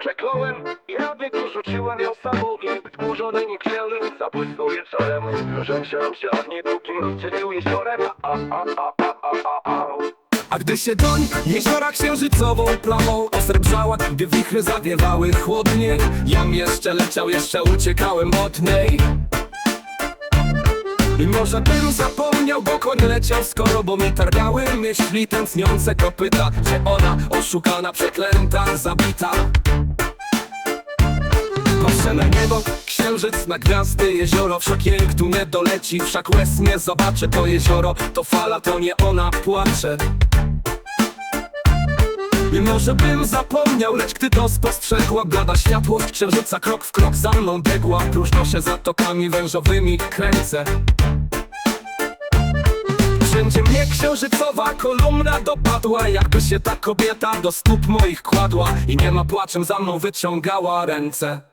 Przekląłem, ja biegu rzuciłem ją samą i wkurzony mi księżyc zabłysnął wieczorem Rzęsiłem się niej, póki strzelił jeziorem a, a, a, a, a, a, a. A gdy się doń jeziora księżycową plamą osrebrzała, gdy wichry zawiewały chłodnie, jam jeszcze leciał, jeszcze uciekałem od niej. I może bym zapomniał, bo koń leciał skoro, bo mi targały myśli tętniące kopyta, że ona oszukana, przeklęta, zabita. Patrzę na niebo, księżyc na gwiazdy, jezioro Wszak jęk tu nie doleci, wszak łez nie zobaczę To jezioro, to fala, to nie ona płacze. I może bym zapomniał, lecz gdy to spostrzegła Blada światłość księżyca krok w krok za mną biegła Próżno się zatokami wężowymi kręcę. Wszędzie mnie księżycowa kolumna dopadła Jakby się ta kobieta do stóp moich kładła I nie ma płaczem za mną wyciągała ręce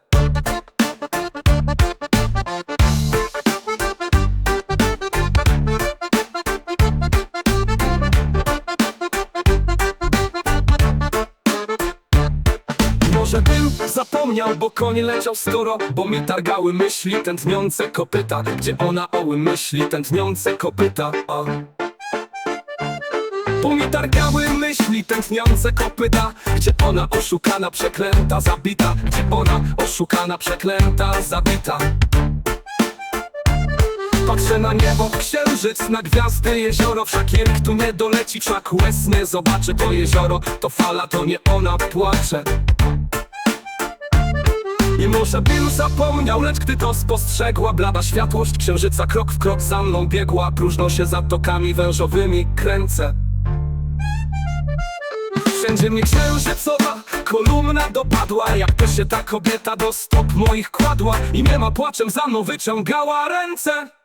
Może zapomniał, bo koń leciał skoro Bo mi targały myśli tętniące kopyta. Gdzie ona oły myśli tętniące kopyta a. Bo mi targały myśli tętniące kopyta. Gdzie ona oszukana, przeklęta, zabita. Gdzie ona oszukana, przeklęta, zabita. Patrzę na niebo, księżyc, na gwiazdy, jezioro. Wszak jęk tu nie doleci, wszak łez nie zobaczy To jezioro, to fala, to nie ona płacze może bym zapomniał, lecz gdy to spostrzegła Blada światłość księżyca krok w krok za mną biegła Próżno się zatokami wężowymi kręcę. Wszędzie mnie księżycowa kolumna dopadła Jakby się ta kobieta do stóp moich kładła I nie ma płaczem za mną wyciągała ręce